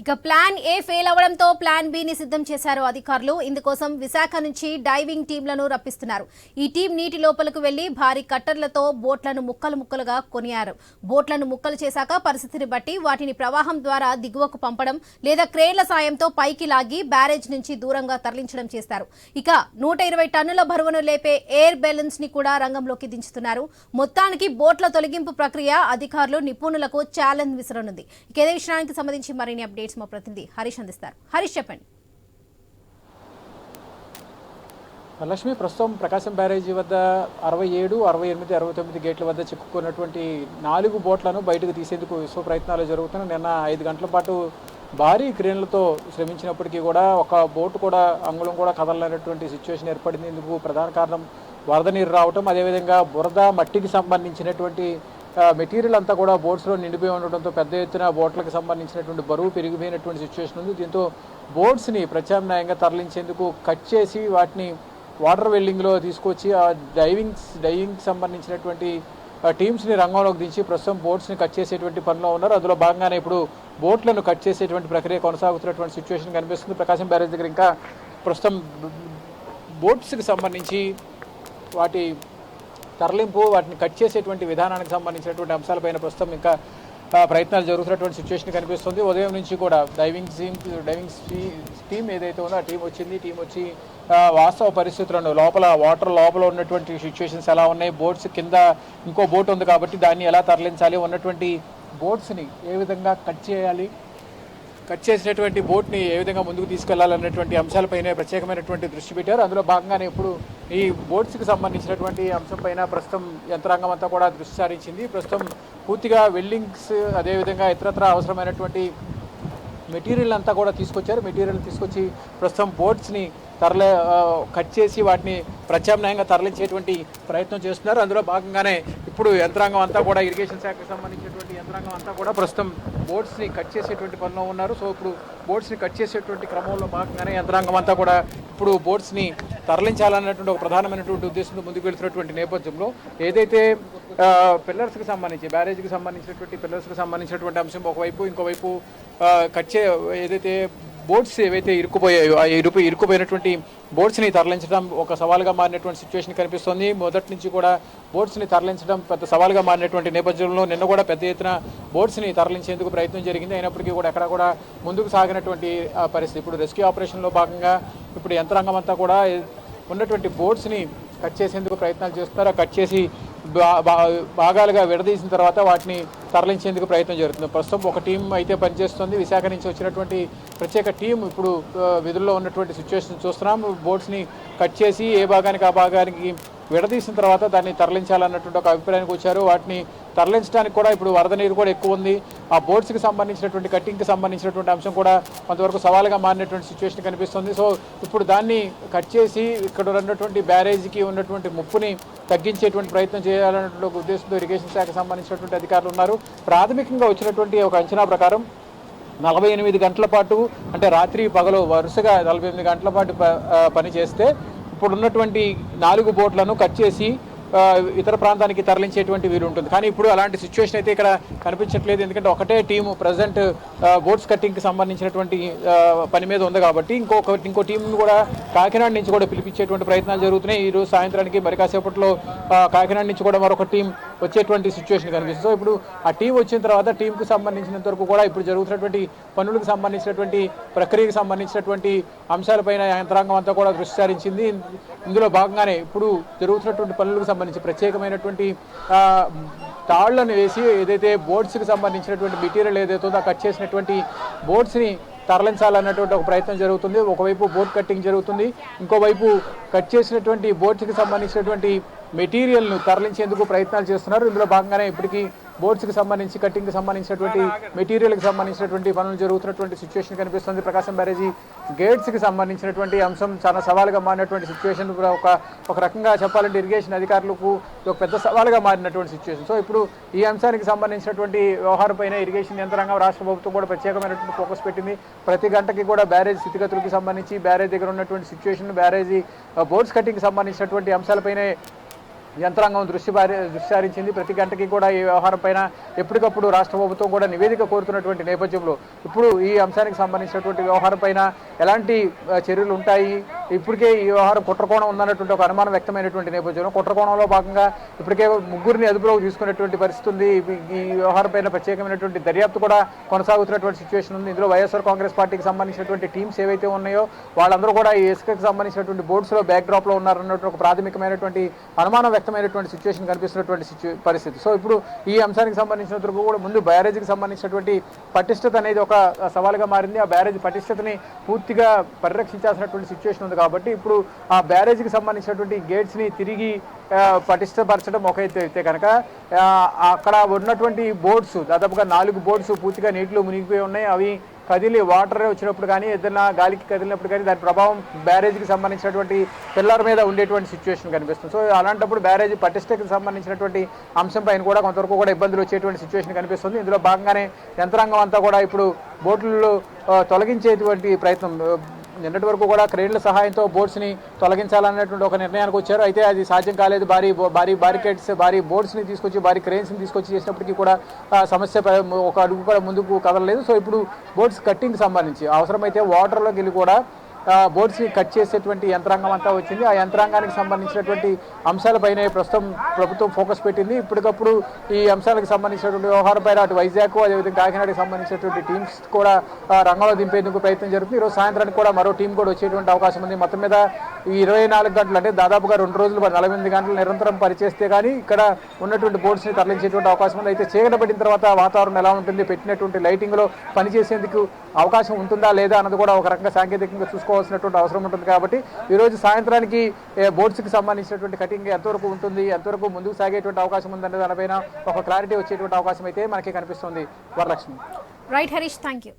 ఇక plan A fail అవడంతో plan B ని సిద్ధం చేశారు అధికారులు. ఇందుకోసం విశాఖ నుంచి డైవింగ్ టీంలను రప్పిస్తున్నారు. ఈ టీం నీటి లోపలకు వెళ్ళి భారీ కట్టర్లతో బోట్లను ముక్కలు ముక్కలుగా కొనియారు. బోట్లను ముక్కలు చేశాక పరిస్థితిని బట్టి వాటిని ప్రవాహం ద్వారా దిగువకు పంపడం లేదా క్రేన్ల సాయంతో పైకి లాగి బ్యారేజ్ నుంచి దూరంగా తరలించడం చేస్తారు. ఇక నూట ఇరవై టన్నుల బరువును లేపే ఎయిర్ బెలూన్స్ని కూడా రంగంలోకి దించుతున్నారు. మొత్తానికి బోట్ల తొలగింపు ప్రక్రియ అధికారులు నిపుణులకు ఛాలెంజ్ విసరనుంది. ఇక ఇదే విషయానికి సంబంధించి మరిన్ని అప్డేట్ అప్డేట్స్ మా ప్రతినిధి హరీష్ అందిస్తారు. హరీష్ చెప్పండి. లక్ష్మి ప్రస్తుతం ప్రకాశం బ్యారేజీ వద్ద అరవై ఏడు అరవై ఎనిమిది అరవై తొమ్మిది గేట్ల వద్ద చిక్కుకున్నటువంటి నాలుగు బోట్లను బయటకు తీసేందుకు విశ్వ ప్రయత్నాలు జరుగుతున్నాయి. నిన్న ఐదు గంటల పాటు భారీ క్రేన్లతో శ్రమించినప్పటికీ కూడా ఒక బోటు కూడా అంగుళం కూడా కదలనటువంటి సిచ్యువేషన్ ఏర్పడింది. ఇందుకు ప్రధాన కారణం వరద నీరు రావటం. అదేవిధంగా బురద మట్టికి సంబంధించినటువంటి మెటీరియల్ అంతా కూడా బోట్స్లో నిండిపోయి ఉండడంతో పెద్ద ఎత్తున బోట్లకు సంబంధించినటువంటి బరువు పెరిగిపోయినటువంటి సిచ్యువేషన్ ఉంది. దీంతో బోట్స్ని ప్రత్యామ్నాయంగా తరలించేందుకు కట్ చేసి వాటిని వాటర్ వెల్లింగ్లో తీసుకొచ్చి ఆ డైవింగ్ డైవింగ్కి సంబంధించినటువంటి టీమ్స్ని రంగంలోకి దించి ప్రస్తుతం బోట్స్ని కట్ చేసేటువంటి పనిలో ఉన్నారు. అందులో భాగంగానే ఇప్పుడు బోట్లను కట్ చేసేటువంటి ప్రక్రియ కొనసాగుతున్నటువంటి సిచ్యువేషన్ కనిపిస్తుంది. ప్రకాశం బ్యారేజ్ దగ్గర ఇంకా ప్రస్తుతం బోట్స్కి సంబంధించి వాటి తరలింపు వాటిని కట్ చేసేటువంటి విధానానికి సంబంధించినటువంటి అంశాలపైన ప్రస్తుతం ఇంకా ప్రయత్నాలు జరుగుతున్నటువంటి సిచ్యువేషన్ కనిపిస్తుంది. ఉదయం నుంచి కూడా డైవింగ్ టీమ్ డైవింగ్ టీమ్ ఏదైతే ఉందో ఆ టీం వచ్చింది. టీం వచ్చి వాస్తవ పరిస్థితులను లోపల వాటర్ లోపల ఉన్నటువంటి సిచ్యువేషన్స్ ఎలా ఉన్నాయి? బోట్స్ కింద ఇంకో బోట్ ఉంది కాబట్టి దాన్ని ఎలా తరలించాలి? ఉన్నటువంటి బోట్స్ని ఏ విధంగా కట్ చేయాలి? కట్ చేసినటువంటి బోట్ని ఏ విధంగా ముందుకు తీసుకెళ్ళాలనేటువంటి అంశాలపైన ప్రత్యేకమైనటువంటి దృష్టి పెట్టారు. అందులో భాగంగానే ఇప్పుడు ఈ బోట్స్కి సంబంధించినటువంటి అంశంపైన ప్రస్తుతం యంత్రాంగం అంతా కూడా దృష్టి సారించింది. ప్రస్తుతం పూర్తిగా వెల్డింగ్స్ అదేవిధంగా ఇతరత్ర అవసరమైనటువంటి మెటీరియల్ అంతా కూడా తీసుకొచ్చారు. మెటీరియల్ తీసుకొచ్చి ప్రస్తుతం బోట్స్ని తరలి కట్ చేసి వాటిని ప్రత్యామ్నాయంగా తరలించేటువంటి ప్రయత్నం చేస్తున్నారు. అందులో భాగంగానే ఇప్పుడు యంత్రాంగం అంతా కూడా ఇరిగేషన్ శాఖకు సంబంధించినటువంటి యంత్రాంగం అంతా కూడా ప్రస్తుతం బోట్స్ని కట్ చేసేటువంటి పనిలో ఉన్నారు. సో ఇప్పుడు బోట్స్ని కట్ చేసేటువంటి క్రమంలో భాగంగానే యంత్రాంగం అంతా కూడా ఇప్పుడు బోట్స్ని తరలించాలన్నటువంటి ఒక ప్రధానమైనటువంటి ఉద్దేశంతో ముందుకు వెళ్తున్నటువంటి నేపథ్యంలో ఏదైతే పిల్లర్స్కి సంబంధించి బ్యారేజ్కి సంబంధించినటువంటి పిల్లర్స్కి సంబంధించినటువంటి అంశం ఒకవైపు ఇంకోవైపు కట్ చే ఏదైతే బోట్స్ ఏవైతే ఇరుక్కుపోయాయో ఆ ఇరుపు ఇరుక్కుపోయినటువంటి బోట్స్ని తరలించడం ఒక సవాలుగా మారినటువంటి సిచ్యువేషన్ కనిపిస్తోంది. మొదటి నుంచి కూడా బోట్స్ని తరలించడం పెద్ద సవాలుగా మారినటువంటి నేపథ్యంలో నిన్న కూడా పెద్ద ఎత్తున బోట్స్ని తరలించేందుకు ప్రయత్నం జరిగింది. అయినప్పటికీ కూడా ఎక్కడ కూడా ముందుకు సాగినటువంటి పరిస్థితి ఇప్పుడు రెస్క్యూ ఆపరేషన్లో భాగంగా ఇప్పుడు యంత్రాంగం అంతా కూడా ఉన్నటువంటి బోట్స్ని కట్ చేసేందుకు ప్రయత్నాలు చేస్తున్నారు. కట్ చేసి బా- భాగాలుగా విడదీసిన తర్వాత వాటిని తరలించేందుకు ప్రయత్నం జరుగుతుంది. ప్రస్తుతం ఒక టీం అయితే పనిచేస్తుంది. విశాఖ నుంచి వచ్చినటువంటి ప్రత్యేక టీం ఇప్పుడు విధుల్లో ఉన్నటువంటి సిచ్యువేషన్ చూస్తున్నాం. బోట్స్ని కట్ చేసి ఏ భాగానికి ఆ భాగానికి విడదీసిన తర్వాత దాన్ని తరలించాలన్నటువంటి ఒక అభిప్రాయానికి వచ్చారు. వాటిని తరలించడానికి కూడా ఇప్పుడు వరద నీరు కూడా ఎక్కువ ఉంది. ఆ బోట్స్కి సంబంధించినటువంటి కట్టింగ్కి సంబంధించినటువంటి అంశం కూడా కొంతవరకు సవాలుగా మారినటువంటి సిచ్యువేషన్ కనిపిస్తుంది. సో ఇప్పుడు దాన్ని కట్ చేసి ఇక్కడ ఉన్నటువంటి బ్యారేజ్కి ఉన్నటువంటి ముప్పుని తగ్గించేటువంటి ప్రయత్నం చేయాలన్నటువంటి ఒక ఉద్దేశంతో ఇరిగేషన్ శాఖకు సంబంధించినటువంటి అధికారులు ఉన్నారు. ప్రాథమికంగా వచ్చినటువంటి ఒక అంచనా ప్రకారం నలభై ఎనిమిది గంటల పాటు అంటే రాత్రి పగలు వరుసగా నలభై ఎనిమిది గంటల పాటు ప- పని చేస్తే ఇప్పుడు ఉన్నటువంటి నాలుగు బోట్లను కట్ చేసి ఇతర ప్రాంతానికి తరలించేటువంటి వీలు ఉంటుంది. కానీ ఇప్పుడు అలాంటి సిచ్యువేషన్ అయితే ఇక్కడ కనిపించట్లేదు. ఎందుకంటే ఒకటే టీము ప్రజెంట్ బోట్స్ కట్టింగ్కి సంబంధించినటువంటి పని మీద ఉంది కాబట్టి ఇంకొక ఇంకో టీంను కూడా కాకినాడ నుంచి కూడా పిలిపించేటువంటి ప్రయత్నాలు జరుగుతున్నాయి. ఈరోజు సాయంత్రానికి మరి కాసేపట్లో కాకినాడ నుంచి కూడా మరొక టీం వచ్చేటువంటి సిచ్యువేషన్ కనిపిస్తుంది. సో ఇప్పుడు ఆ టీం వచ్చిన తర్వాత టీంకు సంబంధించినంత వరకు కూడా ఇప్పుడు జరుగుతున్నటువంటి పనులకు సంబంధించినటువంటి ప్రక్రియకు సంబంధించినటువంటి అంశాలపైన యంత్రాంగం అంతా కూడా దృష్టి సారించింది ఇందులో భాగంగానే ఇప్పుడు జరుగుతున్నటువంటి పనులకు సంబంధించి ప్రత్యేకమైనటువంటి తాళ్ళను వేసి ఏదైతే బోర్డ్స్కి సంబంధించినటువంటి మెటీరియల్ ఏదైతే ఉందో కట్ చేసినటువంటి బోర్డ్స్ని తరలించాలన్నటువంటి ఒక ప్రయత్నం జరుగుతుంది. ఒకవైపు బోర్డ్ కట్టింగ్ జరుగుతుంది. ఇంకోవైపు కట్ చేసినటువంటి బోర్డ్స్కి సంబంధించినటువంటి మెటీరియల్ను తరలించేందుకు ప్రయత్నాలు చేస్తున్నారు. ఇందులో భాగంగానే ఇప్పటికీ బోర్డ్స్కి సంబంధించి కట్టింగ్కి సంబంధించినటువంటి మెటీరియల్కి సంబంధించినటువంటి పనులు జరుగుతున్నటువంటి సిచ్యువేషన్ కనిపిస్తుంది. ప్రకాశం బ్యారేజీ గేట్స్కి సంబంధించినటువంటి అంశం చాలా సవాలుగా మారినటువంటి సిచ్యువేషన్ ఒక ఒక రకంగా చెప్పాలంటే ఇరిగేషన్ అధికారులకు ఒక పెద్ద సవాలుగా మారినటువంటి సిచ్యువేషన్ సో ఇప్పుడు ఈ అంశానికి సంబంధించినటువంటి వ్యవహారం పైన ఇరిగేషన్ యంత్రాంగం రాష్ట్ర ప్రభుత్వం కూడా ప్రత్యేకమైనటువంటి ఫోకస్ పెట్టింది. ప్రతి గంటకి కూడా బ్యారేజ్ స్థితిగతులకు సంబంధించి బ్యారేజ్ దగ్గర ఉన్నటువంటి సిచ్యువేషన్ బ్యారేజీ బోర్డ్స్ కట్టింగ్కి సంబంధించినటువంటి అంశాలపైనే యంత్రాంగం దృష్టి బారి దృష్టి సారించింది ప్రతి గంటకి కూడా ఈ వ్యవహారం పైన ఎప్పటికప్పుడు రాష్ట్ర ప్రభుత్వం కూడా నివేదిక కోరుతున్నటువంటి నేపథ్యంలో ఇప్పుడు ఈ అంశానికి సంబంధించినటువంటి వ్యవహారంపైన ఎలాంటి చర్యలు ఉంటాయి? ఇప్పటికే ఈ వ్యవహారం కుట్రకోణం ఉందన్నటువంటి ఒక అనుమానం వ్యక్తమైనటువంటి నేపథ్యంలో కుట్రకోణంలో భాగంగా ఇప్పటికే ముగ్గురిని అదుపులోకి తీసుకునేటువంటి పరిస్థితి ఉంది. ఈ- ఈ వ్యవహారం పైన ప్రత్యేకమైనటువంటి దర్యాప్తు కూడా కొనసాగుతున్నటువంటి సిచ్యువేషన్ ఉంది. ఇందులో వైఎస్ఆర్ కాంగ్రెస్ పార్టీకి సంబంధించినటువంటి టీమ్స్ ఏవైతే ఉన్నాయో వాళ్ళందరూ కూడా ఈ ఇసుకకి సంబంధించినటువంటి బోర్డ్స్లో బ్యాక్ డ్రాప్లో ఉన్నారన్నటువంటి ఒక ప్రాథమికమైనటువంటి అనుమానం వ్యక్తమైనటువంటి సిచ్యువేషన్ కనిపిస్తున్నటువంటి పరిస్థితి. సో ఇప్పుడు ఈ అంశానికి సంబంధించిన కూడా ముందు బ్యారేజీకి సంబంధించినటువంటి పటిష్టత అనేది ఒక సవాలుగా మారింది. ఆ బ్యారేజ్ పటిష్టతని పూర్తిగా పరిరక్షించాల్సినటువంటి సిచ్యువేషన్ ఉంది కాబట్టి ఇప్పుడు ఆ బ్యారేజ్కి సంబంధించినటువంటి గేట్స్ని తిరిగి పటిష్టపరచడం ఒక అయితే కనుక అక్కడ ఉన్నటువంటి బోట్స్ దాదాపుగా నాలుగు బోర్డ్స్ పూర్తిగా నీటిలో మునిగిపోయి ఉన్నాయి. అవి కదిలి వాటర్ వచ్చినప్పుడు కానీ ఏదైనా గాలికి కదిలినప్పుడు కానీ దాని ప్రభావం బ్యారేజ్కి సంబంధించినటువంటి పిల్లర్ మీద ఉండేటువంటి సిచ్యువేషన్ కనిపిస్తుంది. సో అలాంటప్పుడు బ్యారేజ్ పటిష్టకి సంబంధించినటువంటి అంశం పైన కూడా కొంతవరకు కూడా ఇబ్బందులు వచ్చేటువంటి సిచ్యువేషన్ కనిపిస్తుంది. ఇందులో భాగంగానే యంత్రాంగం అంతా కూడా ఇప్పుడు బోట్లలో తొలగించేటువంటి ప్రయత్నం నిన్నటి వరకు కూడా క్రేన్ల సహాయంతో బోట్స్ని తొలగించాలన్నటువంటి ఒక నిర్ణయానికి వచ్చారు. అయితే అది సాధ్యం కాలేదు. భారీ భారీ బారికేడ్స్ భారీ బోట్స్ని తీసుకొచ్చి భారీ క్రేన్స్ని తీసుకొచ్చి చేసినప్పటికీ కూడా సమస్య ఒక అడుగు కూడా ముందుకు కదలలేదు. సో ఇప్పుడు బోట్స్ కట్టింగ్కి సంబంధించి. అవసరమైతే వాటర్లోకి వెళ్ళి కూడా బోర్డ్స్ని కట్ చేసేటువంటి యంత్రాంగం అంతా వచ్చింది. ఆ యంత్రాంగానికి సంబంధించినటువంటి అంశాలపైనే ప్రస్తుతం ప్రభుత్వం ఫోకస్ పెట్టింది. ఇప్పటికప్పుడు ఈ అంశాలకు సంబంధించినటువంటి వ్యవహారంపైన అటు వైజాగ్ అదేవిధంగా కాకినాడకి సంబంధించినటువంటి టీమ్స్ కూడా రంగంలో దింపేందుకు ప్రయత్నం జరుగుతుంది. ఈరోజు సాయంత్రానికి కూడా మరో టీం కూడా వచ్చేటువంటి అవకాశం ఉంది. మొత్తం మీద ఈ ఇరవై నాలుగు గంటలు అంటే దాదాపుగా రెండు రోజులు నలభై ఎనిమిది గంటలు నిరంతరం పనిచేస్తే కానీ ఇక్కడ ఉన్నటువంటి బోర్డ్స్ని తరలించేటువంటి అవకాశం ఉంది. అయితే చీకటి పడిన తర్వాత వాతావరణం ఎలా ఉంటుంది? పెట్టినటువంటి లైటింగ్లో పనిచేసేందుకు అవకాశం ఉంటుందా లేదా అన్నది కూడా ఒక రకంగా సాంకేతికంగా చూసుకోవాల్సినటువంటి అవసరం ఉంటుంది కాబట్టి ఈరోజు సాయంత్రానికి బోర్డ్స్కి సంబంధించినటువంటి కటింగ్ ఎంతవరకు ఉంటుంది ఎంతవరకు ముందుకు సాగేటువంటి అవకాశం ఉందనే దానిపైన ఒక క్లారిటీ వచ్చేటువంటి అవకాశం అయితే మనకి కనిపిస్తుంది. Varalakshmi. Right Harish thank you